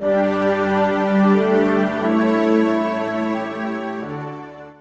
you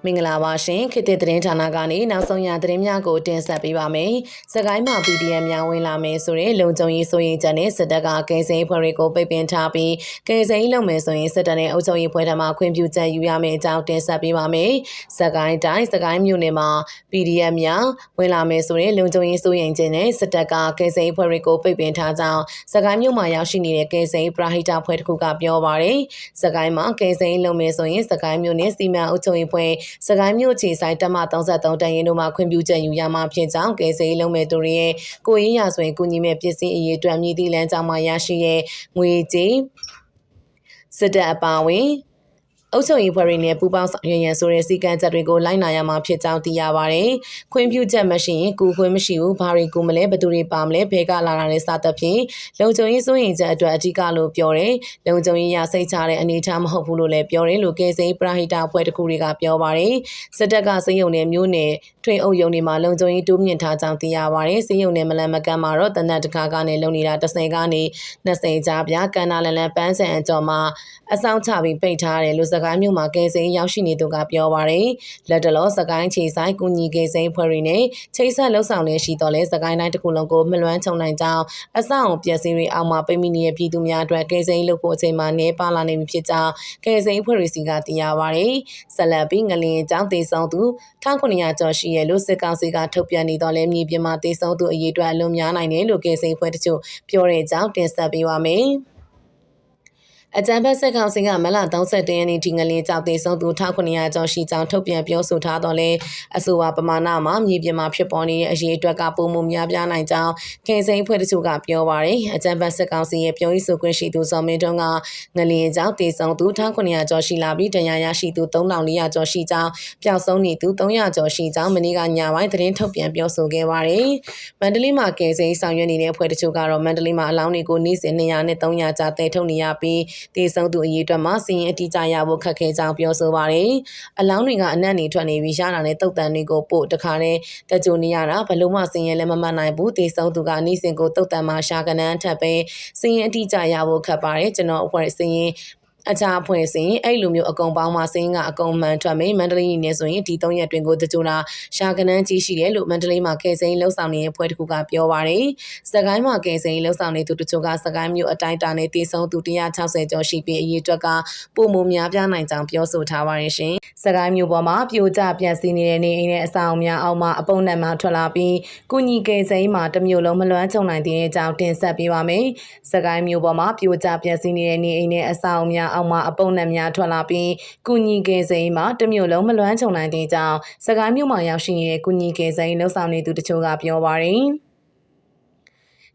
မင်္ဂလာပါရှင်ခေတ်သစ်သတင်းဌာနကနေနောက်ဆုံးရသတင်းများကိုတင်ဆက်ပေးပါမယ်။စကိုင်းမှာ PDF များဝင်လာမယ်ဆိုရင်လုံခြုံရေးစိုးရိမ်ချက်နဲ့စစ်တပ်ကကယ်ဆယ်ရေးဖွဲ့တွေကိုပိတ်ပင်ထားပြီးကယ်ဆယ်ရေးလုပ်မယ်ဆိုရင်စစ်တပ်နဲ့အုပ်ချုပ်ရေးဖွဲ့ထံမှခွင့်ပြုချက်ယူရမယ့်အကြောင်းတင်ဆက်ပေးပါမယ်။စကိုင်းတိုင်းစကိုင်းမြို့နယ်မှာ PDF များဝင်လာမယ်ဆိုရင်လုံခြုံရေးစိုးရိမ်ချက်နဲ့စစ်တပ်ကကယ်ဆယ်ရေးဖွဲ့တွေကိုပိတ်ပင်ထားကြောင်းစကိုင်းမြို့မှာရောက်ရှိနေတဲ့ကယ်ဆယ်ရေးပရဟိတဖွဲ့တစ်ခုကပြောပါရယ်။စကိုင်းမှာကယ်ဆယ်ရေးလုပ်မယ်ဆိုရင်စကိုင်းမြို့နယ်စီမံအုပ်ချုပ်ရေးဖွဲ့စကိုင်းမြို့ခြေဆိုင်တက်မ33တန်ရင်တို့မှခွင့်ပြုချက်ယူရမှာဖြစ်ကြောင်းကယ်ဆယ်ရေးလုပ်မဲ့သူတွေရဲ့ကိုရင်းရဆိုရင်ကုညီမဲ့ပစ္စည်းအရေးအတွက်မြည်သည့်လမ်းကြောင်းမှာရရှိရဲ့ငွေကြေးစစ်တပ်အပါအဝင် အုပ်ချုပ်ရေးဖွဲ့ရင်းနဲ့ပူးပေါင်းဆောင်ရွက်ရန်ဆိုတဲ့စည်းကမ်းချက်တွေကိုလိုက်နာရမှာဖြစ်ကြောင်းသိရပါတယ်။ခွင့်ပြုချက်မရှိရင်ကူခွင့်မရှိဘူး။ဘာတွေကူမလဲဘယ်သူတွေပါမလဲဘဲကလာတာလဲစသဖြင့်လုံခြုံရေးစိုးရင်ချက်အတွက်အဓိကလို့ပြောတယ်။လုံခြုံရေးရစိတ်ချတဲ့အနေအထားမဟုတ်ဘူးလို့လည်းပြောတယ်လို့ကယ်ဆယ်ရေးပရဟိတအဖွဲ့တစ်ခုတွေကပြောပါတယ်။စစ်တပ်ကစိတ်ယုံတဲ့မျိုးနယ်ထွေအုပ်ယုံတွေမှာလုံခြုံရေးတိုးမြင့်ထားကြောင်းသိရပါတယ်။စိတ်ယုံတဲ့မလန်မကမ်းမှာတော့တနတ်တကာကနေလုံနေတာတစ်စိန်ကနေ20ကြားပြကန်နာလန်လန်ပန်းဆန်အကျော်မှာအဆောင်ချပြီးပိတ်ထားတယ်လို့စကိုင်းမြို့မှာကယ်ဆယ်ရောက်ရှိနေသူကပြောပါရယ်လက်တလောစကိုင်းခြေဆိုင်ကုညီကယ်ဆယ်ဖွဲ့တွေနဲ့ချိတ်ဆက်လှုပ်ဆောင်နေရှိတော့လဲစကိုင်းတိုင်းတစ်ခုလုံးကိုမလွမ်းချုံနိုင်ကြောင်းအဆောင်ပျက်စီးတွေအောက်မှာပိတ်မိနေတဲ့ပြည်သူများအတွက်ကယ်ဆယ်လုပ်ဖို့အချိန်မှနေပါလာနေပြီဖြစ်ကြောင်းကယ်ဆယ်ဖွဲ့တွေစီကသိရပါရယ်ဆက်လက်ပြီးငလင်ကျောင်းတေဆောင်သူ1900ကျော်ရှိရဲ့လို့စစ်ကောင်စီကထုတ်ပြန်နေတော့လဲမြေပြင်မှာတေဆောင်သူအရေးအတွက်အလွန်များနိုင်တယ်လို့ကယ်ဆယ်ဖွဲ့တချို့ပြောတဲ့အကြောင်းတင်ဆက်ပေးပါမယ် အကြံဖက်ဆက်ကောင်စီကမလ31ရက်နေ့ဒီငလင်းကြောက်သေးဆုံးသူ1900ကျော်ရှိကြောင်းထုတ်ပြန်ပြောဆိုထားတော့လဲအဆိုပါပမာဏမှာမြေပြင်မှာဖြစ်ပေါ်နေတဲ့အရေးအတွက်ကပုံမှုများပြားနိုင်ကြောင်းခေစိန်ဖွဲ့တချို့ကပြောပါရယ်အကြံဖက်ဆက်ကောင်စီရဲ့ပြောရေးဆိုခွင့်ရှိသူဇော်မင်းတွန်းကငလင်းကြောက်သေးဆုံးသူ1900ကျော်ရှိလာပြီးတရားရရှိသူ3400ကျော်ရှိကြောင်းပျောက်ဆုံးနေသူ300ကျော်ရှိကြောင်းမနေ့ကညပိုင်းသတင်းထုတ်ပြန်ပြောဆိုခဲ့ပါရယ်မန္တလေးမှာကေစိန်ဆောင်ရွက်နေတဲ့ဖွဲ့တချို့ကတော့မန္တလေးမှာအလောင်းတွေကိုနေ့စဉ်200နဲ့300ကြားတဲထုတ်နေရပြီးတေဆုံးသူအရေးအတွက်မှာစီရင်အတိအကျရဖို့ခက်ခဲကြောင်းပြောဆိုပါရယ်အလောင်းတွေကအနက်နေထွက်နေပြီးရတာနဲ့တုတ်တန်တွေကိုပို့တခါနဲ့တကြိုနေရတာဘလို့မှစီရင်လည်းမမှတ်နိုင်ဘူးတေဆုံးသူကနေ့စဉ်ကိုတုတ်တန်မှာရှာကနန်းထပ်ပဲစီရင်အတိအကျရဖို့ခက်ပါတယ်ကျွန်တော်အဖွဲ့စီရင် အခြားအဖွဲ့အစည်းအဲ့လိုမျိုးအကုန်ပေါင်းမှစင်းကအကုန်မှန်ထွက်မယ်မန္တလေးနေဆိုရင်ဒီ၃ရက်တွင်ကိုတကြိုလာရှာကနန်းကြီးရှိတယ်လို့မန္တလေးမှာကယ်ဆယ်ရေးလှုပ်ဆောင်နေတဲ့အဖွဲ့တစ်ခုကပြောပါရယ်စကိုင်းမှာကယ်ဆယ်ရေးလှုပ်ဆောင်နေသူတချို့ကစကိုင်းမြို့အတိုင်းတာနဲ့တည်ဆုံသူ160ကျော်ရှိပြီးအရေးအတွက်ကပုံမများပြားနိုင်ကြောင်းပြောဆိုထားပါရယ်ရှင်စကိုင်းမြို့ပေါ်မှာပြိုကျပြန့်စီးနေတဲ့နေအိမ်နဲ့အဆောင်များအောက်မှာအပုံနဲ့မှထွက်လာပြီးကုညီကယ်ဆယ်ရေးမှာတမျိုးလုံးမလွမ်းချုံနိုင်တဲ့အကြောင်းတင်ဆက်ပေးပါမယ်စကိုင်းမြို့ပေါ်မှာပြိုကျပြန့်စီးနေတဲ့နေအိမ်နဲ့အဆောင်များအောက်မှာအပုံနဲ့များထွက်လာပြီးကုညီကယ်ဆယ်ရေးမှာတမျိုးလုံးမလွမ်းချုံနိုင်တဲ့အကြောင်းစကိုင်းမြို့မှာရောက်ရှိနေတဲ့ကုညီကယ်ဆယ်ရေးလှုပ်ဆောင်နေသူတချို့ကပြောပါရယ်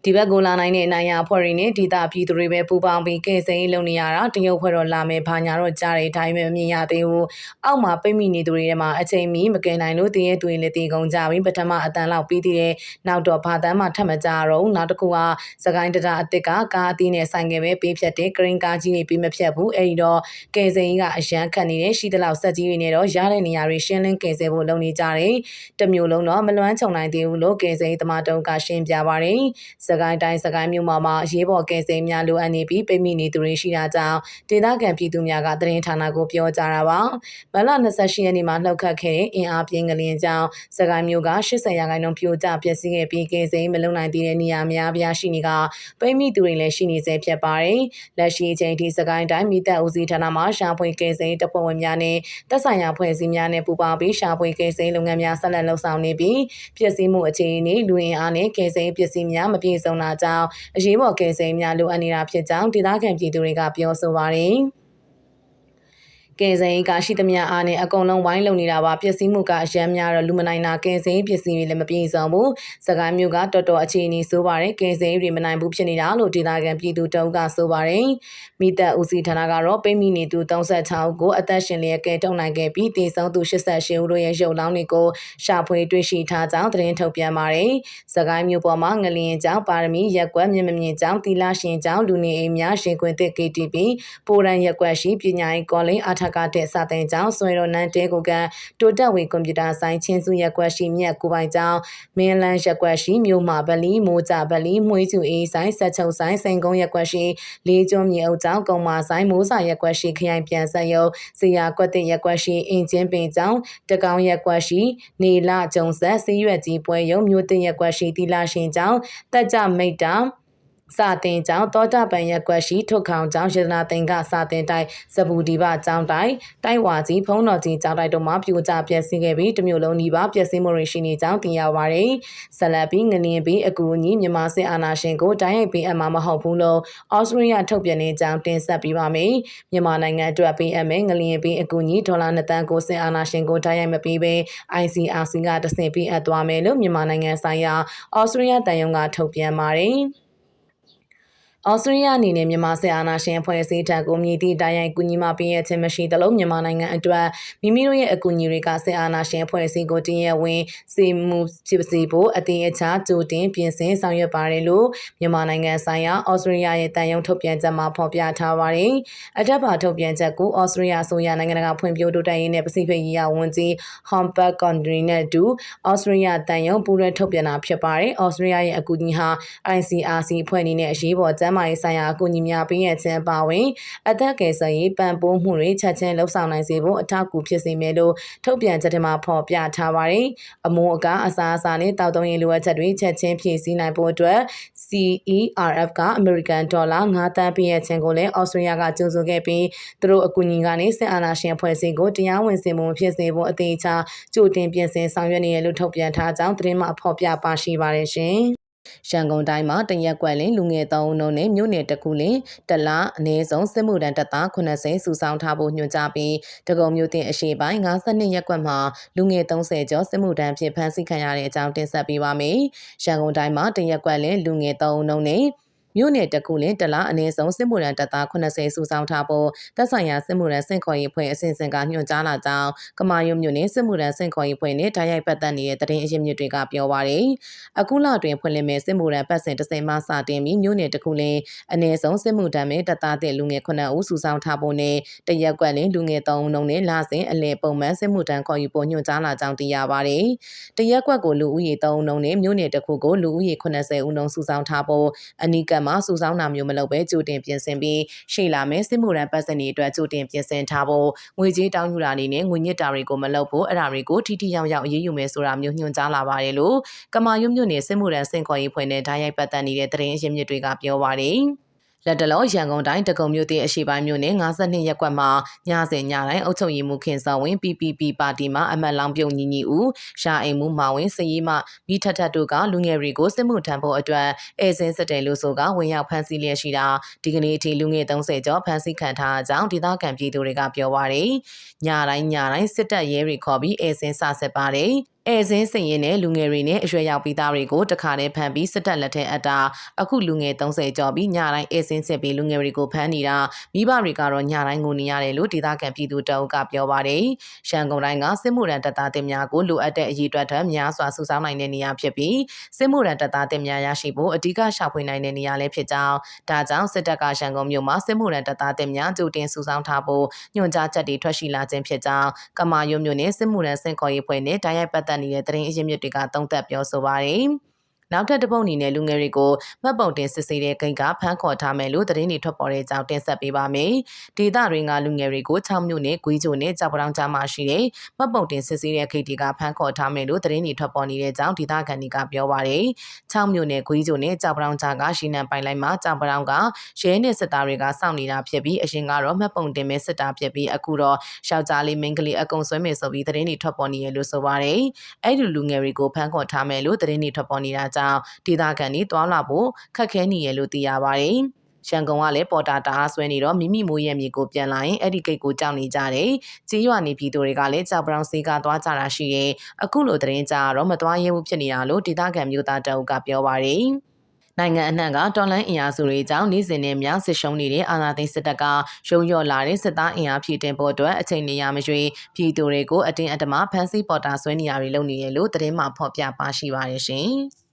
ဒီဘက်ကိုလာနိုင်တဲ့နိုင်ရအဖွဲ့တွေနဲ့ဒေတာပြည်သူတွေပဲပူပေါင်းပြီးကဲစိန်လုံနေရတာတရုတ်ဖွဲ့တော့လာမယ်ဘာညာတော့ကြားတဲ့အတိုင်းပဲမမြင်ရသေးဘူးအောက်မှာပိတ်မိနေသူတွေထဲမှာအချိန်မီမကယ်နိုင်လို့တည်ရဲ့သူတွေလည်းတည်ကုန်ကြပြီပထမအတန်လောက်ပြီးတည်တဲ့နောက်တော့ဘာတန်းမှထပ်မကြတော့ဘူးနောက်တစ်ခုကစကိုင်းတတာအစ်စ်ကကားအသီးနဲ့ဆိုင်ကယ်ပဲပေးဖြတ်တဲ့ဂရင်းကားကြီးတွေပြီးမဖြတ်ဘူးအဲဒီတော့ကယ်စိန်ကအရန်ခတ်နေတဲ့ရှိသလောက်ဆက်ကြီးတွေနဲ့တော့ရတဲ့နေရာတွေရှင်းလင်းကယ်ဆယ်ဖို့လုပ်နေကြတယ်တမျိုးလုံးတော့မလွမ်းချုံနိုင်သေးဘူးလို့ကယ်စိန်သမားတုံးကရှင်းပြပါတယ်စကိုင်းတိုင်းစကိုင်းမြို့မှာမှာရေးပေါ်ကယ်ဆယ်များလိုအပ်နေပြီးပိတ်မိနေသူတွေရှိတာကြောင့်ဒေသခံပြည်သူများကသတင်းဌာနကိုပြောကြတာပါ။မလ28ရက်နေ့မှာနှုတ်ခတ်ခဲ့တဲ့အင်အားပြင်းကလင်းကြောင့်စကိုင်းမြို့က80ရာခိုင်နှုန်းပြိုကျပျက်စီးခဲ့ပြီးကယ်ဆယ်မလုံနိုင်သေးတဲ့နေရာများပြားရှိနေကပိတ်မိသူတွေလည်းရှိနေဆဲဖြစ်ပါတယ်။လက်ရှိအချိန်ထိစကိုင်းတိုင်းမိသက်ဦးစီးဌာနမှရှာဖွေကယ်ဆယ်တပ်ဖွဲ့ဝင်များနဲ့သက်ဆိုင်ရာဖွဲ့စည်းများနဲ့ပူးပေါင်းပြီးရှာဖွေကယ်ဆယ်လုပ်ငန်းများဆက်လက်လှုပ်ဆောင်နေပြီးပျက်စီးမှုအခြေအနေလူအင်အားနဲ့ကယ်ဆယ်ပစ္စည်းများမပြည့်စုံတာကြောင့်အရေးပေါ်ကယ်ဆယ်များလိုအပ်နေတာဖြစ်ကြောင်းဒေသခံပြည်သူတွေကပြောဆိုပါတယ်။ ကဲစိန်ကရှိသမျှအားနဲ့အကုန်လုံးဝိုင်းလုံနေတာပါပျက်စီးမှုကအရမ်းများတော့လူမနိုင်တာကဲစိန်ပစ္စည်းတွေလည်းမပြေစုံဘူးစကိုင်းမျိုးကတော်တော်အခြေအနေဆိုးပါတယ်ကဲစိန်တွေမနိုင်ဘူးဖြစ်နေတာလို့ဒေသခံပြည်သူတုံးကဆိုပါတယ်မိသက်ဦးစီးဌာနကတော့ပိတ်မိနေသူ36ကိုအသက်ရှင်လျက်ကဲတုံနိုင်ခဲ့ပြီးတည်ဆုံသူ88ဦးတို့ရဲ့ရုပ်လောင်းတွေကိုရှာဖွေတွေ့ရှိထားကြောင်းသတင်းထုတ်ပြန်ပါတယ်စကိုင်းမျိုးပေါ်မှာငလျင်ကြောင့်ပါရမီရက်ကွက်မြင့်မမြင့်ကြောင့်တီလာရှင်ကြောင့်လူနေအိမ်များရှင်ခွင်သစ် KTP ပိုရန်ရက်ကွက်ရှိပညာရေးကောလိပ်အထကတဲ့စာတင်ကျောင်းဆွေတော်နန်းတဲကိုကတိုတက်ဝေကွန်ပျူတာဆိုင်ချင်းစုရက်ကွက်ရှိမြက်ကိုပိုင်ကျောင်းမင်းလန်းရက်ကွက်ရှိမြို့မှာဗလီမိုးကြဗလီမွေးကျူအေးဆိုင်ဆက်ချုပ်ဆိုင်စိန်ကုန်းရက်ကွက်ရှိလေးကျွန်းမြေအုပ်ကျောင်းကုံမာဆိုင်မိုးစာရက်ကွက်ရှိခရိုင်ပြန်ဆက်ရုပ်စီယာကွက်တဲ့ရက်ကွက်ရှိအင်ချင်းပင်ကျောင်းတကောင်းရက်ကွက်ရှိနေလကျုံဆက်စီးရွက်ကြီးပွဲရုံမြို့တင်ရက်ကွက်ရှိတီလာရှင်ကျောင်းတက်ကြမိတ်တာ စာတင်ကျောင်းတောတာပန်ရက်ကွက်ရှိထုတ်ခေါင်ကျောင်းရတနာသိင်္ဂစာတင်တိုင်းစပူဒီပကျောင်းတိုင်းတိုက်ဝါကြီးဖုံးတော်ကြီးကျောင်းတိုင်းတို့မှာပြိုကျပျက်စီးခဲ့ပြီးတမျိုးလုံးဒီပါပျက်စီးမှုတွေရှိနေကြောင်းသိရပါတယ်။ဆက်လက်ပြီးငလျင်ပြီးအကူအညီမြန်မာစစ်အာဏာရှင်ကိုတိုင်းရိုက်ပေးအပ်မှာမဟုတ်ဘူးလို့ဩစတြေးလျထုတ်ပြန်နေကြောင်းတင်ဆက်ပေးပါမယ်။မြန်မာနိုင်ငံအတွက်ပေးအပ်မယ်ငလျင်ပြီးအကူအညီဒေါ်လာ2တန်းကိုစစ်အာဏာရှင်ကိုတိုင်းရိုက်မပေးဘဲ ICRC ကတဆင့်ပေးအပ်သွားမယ်လို့မြန်မာနိုင်ငံဆိုင်ရာဩစတြေးလျတန်ယုံကထုတ်ပြန်ပါတယ်။ ဩစတြေးလျအနေနဲ့မြန်မာစစ်အာဏာရှင်အဖွဲ့အစည်းထံကိုမြည်သည့်တိုင်းရိုက်ကူညီမပေးရခြင်းမရှိသလိုမြန်မာနိုင်ငံအတွက်မိမိတို့ရဲ့အကူအညီတွေကစစ်အာဏာရှင်အဖွဲ့အစည်းကိုတည်ရဝင်စီမှုဖြစ်စေဖို့အသေးအချာကြိုတင်ပြင်ဆင်ဆောင်ရွက်ပါတယ်လို့မြန်မာနိုင်ငံဆိုင်ရာဩစတြေးလျရဲ့တန်ယုံထုတ်ပြန်ချက်မှာဖော်ပြထားပါတယ်။အထက်ပါထုတ်ပြန်ချက်ကိုဩစတြေးလျဆိုရနိုင်ငံတကာဖွံ့ဖြိုးတိုးတက်ရေးနဲ့ပစိဖိတ်ရေးရာဝန်ကြီး Humphrey Condry နဲ့အတူဩစတြေးလျတန်ယုံပူးရဲထုတ်ပြန်တာဖြစ်ပါတယ်။ဩစတြေးလျရဲ့အကူအညီဟာ ICRC အဖွဲ့အနေနဲ့အရေးပေါ်ကျန်းမာရေးဆိုင်ရာအကူအညီများပေးရခြင်းပါဝင်အသက်ကယ်ဆယ်ရေးပံ့ပိုးမှုတွေချက်ချင်းလှုပ်ဆောင်နိုင်စေဖို့အထောက်အကူဖြစ်စေမယ်လို့ထုတ်ပြန်ချက်ထဲမှာဖော်ပြထားပါတယ်။အမုန်းအကားအစားအစာနဲ့တောက်သုံးရေးလိုအပ်ချက်တွေချက်ချင်းဖြည့်ဆည်းနိုင်ဖို့အတွက် CERF ကအမေရိကန်ဒေါ်လာ9တန်းပေးရခြင်းကိုလည်းဩစတြေးလျကကြိုးဆိုခဲ့ပြီးသူတို့အကူအညီကနေစစ်အာဏာရှင်အဖွဲ့အစည်းကိုတရားဝင်စင်မှုဖြစ်စေဖို့အသေးချာကြိုတင်ပြင်ဆင်ဆောင်ရွက်နေရလို့ထုတ်ပြန်ထားကြောင်းသတင်းမှဖော်ပြပါရှိပါတယ်ရှင်။ ရန်ကုန်တိုင်းမှာတရက်ကွက်လင်လူငယ်၃ဦးနှုန်းနဲ့မြို့နယ်တစ်ခုလင်တလအနည်းဆုံးစစ်မှုထမ်းတပ်သား80စုဆောင်ထားဖို့ညွှန်ကြားပြီးတကုံမြို့တင်အရှိပိုင်း52ရက်ကွက်မှာလူငယ်30ကျော်စစ်မှုထမ်းဖြစ်ဖမ်းဆီးခံရတဲ့အကြောင်းတင်ဆက်ပေးပါမယ်။ရန်ကုန်တိုင်းမှာတရက်ကွက်လင်လူငယ်၃ဦးနှုန်းနဲ့ မြို့နယ်တစ်ခုလင်းတလားအနည်းဆုံးစစ်မှုရန်တပ်သား80စုဆောင်ထားဖို့တပ်ဆိုင်ရာစစ်မှုရန်စင့်ခေါ်ရေးဖွဲ့အစဉ်စဉ်ကညွှန်ကြားလာကြောင်းကမာယုံမြို့နယ်စစ်မှုရန်စင့်ခေါ်ရေးဖွဲ့နဲ့တိုက်ရိုက်ပတ်သက်နေတဲ့တရင်အရင်းမြစ်တွေကပြောပါရယ်အခုလတွင်ဖွင့်လှစ်မဲ့စစ်မှုရန်ပတ်စဉ်တစ်စိမ်မှစတင်ပြီးမြို့နယ်တစ်ခုလင်းအနည်းဆုံးစစ်မှုထမ်းမဲ့တပ်သားတဲ့လူငယ်9ဦးစုဆောင်ထားဖို့နဲ့တရက်ကွက်လင်းလူငယ်3ဦးနှုန်းနဲ့လာစဉ်အလဲပုံမှန်စစ်မှုထမ်းခေါ်ယူဖို့ညွှန်ကြားလာကြောင်းသိရပါရယ်တရက်ကွက်ကိုလူဦးရေ3ဦးနှုန်းနဲ့မြို့နယ်တစ်ခုကိုလူဦးရေ80ဦးနှုန်းစုဆောင်ထားဖို့အနီးကပ်မှာစုဆောင်းတာမျိုးမလုပ်ဘဲကြိုတင်ပြင်ဆင်ပြီးရှေ့လာမယ့်စစ်မှုရန်ပတ်စံတွေအတွက်ကြိုတင်ပြင်ဆင်ထားဖို့ငွေကြေးတောင်းယူတာအနေနဲ့ငွေညစ်တာတွေကိုမလုပ်ဖို့အဲ့ဒါတွေကိုထိထိရောက်ရောက်အရေးယူမယ်ဆိုတာမျိုးညွှန်ကြားလာပါတယ်လို့ကမာရွတ်မြို့နယ်စစ်မှုရန်စင်ခေါ်ရေးဖွဲ့နဲ့ဓာတ်ရိုက်ပတ်သက်နေတဲ့သတင်းအရင်းမြစ်တွေကပြောပါတယ်။ လက်တလောရန်ကုန်တိုင်းတကုံမြို့တဲ့အရှိပိုင်းမြို့နယ်52ရပ်ကွက်မှာညစဉ်ညတိုင်းအုပ်ချုပ်ရေးမှုခင်ဆောင်ဝင် PPP ပါတီမှအမတ်လောင်ပြုံညီညီဦးရှာအိမ်မှုမာဝင်စည်မှမိထထတို့ကလူငယ်တွေကိုစစ်မှုထမ်းဖို့အတွက်အဲစင်းစစ်တယ်လို့ဆိုကဝင်ရောက်ဖမ်းဆီးလျက်ရှိတာဒီကနေ့အထိလူငယ်30ကျော်ဖမ်းဆီးခံထားကြောင်းဒေသခံပြည်သူတွေကပြောပါရယ်ညတိုင်းညတိုင်းစစ်တပ်ရဲတွေခေါ်ပြီးအဲစင်းစဆက်ပါတယ် အဲစင်းစင်ရင်နဲ့လူငယ်တွေနဲ့အရွယ်ရောက်ပြီးသားတွေကိုတခါတည်းဖမ်းပြီးစစ်တပ်လက်ထက်အပ်တာအခုလူငယ်30ကျော်ပြီးညတိုင်းအဲစင်းစစ်ပြီးလူငယ်တွေကိုဖမ်းနေတာမိဘတွေကတော့ညတိုင်းငိုနေရတယ်လို့ဒေသခံပြည်သူတအုပ်ကပြောပါတယ်။ရှမ်းကုန်းတိုင်းကစစ်မှုရန်တပ်သားတင်များကိုလိုအပ်တဲ့အရေးအတွက်ထက်များစွာစုဆောင်းနိုင်တဲ့နေရာဖြစ်ပြီးစစ်မှုရန်တပ်သားတင်များရရှိဖို့အဓိကရှာဖွေနိုင်တဲ့နေရာလည်းဖြစ်ကြောင်းဒါကြောင့်စစ်တပ်ကရှမ်းကုန်းမြို့မှာစစ်မှုရန်တပ်သားတင်များကြိုတင်စုဆောင်းထားဖို့ညွှန်ကြားချက်တွေထွက်ရှိလာခြင်းဖြစ်ကြောင်းကမာယုံမြို့နယ်စစ်မှုရန်စင်ခေါ်ရေးဖွဲ့နဲ့တိုက်ရိုက်ပတ်သက်နေတဲ့သတင်းအရင်းမြစ်တွေကသုံးသပ်ပြောဆိုပါတယ်။ နောက်ထပ်တစ်ပုတ်အနေနဲ့လူငယ်တွေကိုမှတ်ပုံတင်စစ်ဆေးတဲ့ဂိတ်ကဖမ်းခေါ်ထားမယ်လို့သတင်းတွေထွက်ပေါ်တဲ့အကြောင်းတင်ဆက်ပေးပါမယ်။ဒေသတွင်းကလူငယ်တွေကို6မြို့နယ်၊ဂွေးချိုနဲ့ကြောက်ပတောင်ကြားမှာရှိတဲ့မှတ်ပုံတင်စစ်ဆေးတဲ့ဂိတ်တွေကဖမ်းခေါ်ထားမယ်လို့သတင်းတွေထွက်ပေါ်နေတဲ့အကြောင်းဒေသခံတွေကပြောပါတယ်။6မြို့နယ်၊ဂွေးချိုနဲ့ကြောက်ပတောင်ကြားကရှီနံပိုင်လိုက်မှာကြောက်ပတောင်ကရဲနဲ့စစ်သားတွေကစောင့်နေတာဖြစ်ပြီးအရင်ကတော့မှတ်ပုံတင်မဲ့စစ်သားဖြစ်ပြီးအခုတော့ယောက်ျားလေးမိန်းကလေးအကုံဆွဲမယ်ဆိုပြီးသတင်းတွေထွက်ပေါ်နေရလို့ဆိုပါတယ်။အဲ့ဒီလူငယ်တွေကိုဖမ်းခေါ်ထားမယ်လို့သတင်းတွေထွက်ပေါ်နေတာကြောင့်ဒေသခံတွေတွာလာဖို့ခက်ခဲနေရလို့သိရပါတယ်။ရန်ကုန်ကလည်းပေါ်တာတအားဆွဲနေတော့မိမိမိုးရဲ့မြေကိုပြန်လာရင်အဲ့ဒီဂိတ်ကိုကြောက်နေကြတယ်။ကြေးရွာနေပြည်သူတွေကလည်းကြောက်ပရောင်စေးကသွားကြတာရှိရဲ့အခုလိုသတင်းကြတော့မသွားရဲဘူးဖြစ်နေတာလို့ဒေသခံမျိုးသားတအုပ်ကပြောပါတယ်။နိုင်ငံအနှံ့ကတော်လန်အင်အားစုတွေကြောင့်နေစဉ်နဲ့များဆစ်ရှုံးနေတဲ့အာဏာသိမ်းစစ်တပ်ကရုံရော့လာတဲ့စစ်သားအင်အားဖြည့်တင်ဖို့အတွက်အချိန်နေရမရွေးပြည်သူတွေကိုအတင်းအဓမ္မဖမ်းဆီးပေါ်တာဆွဲနေရတွေလုပ်နေရလို့သတင်းမှဖော်ပြပါရှိပါရရှင်။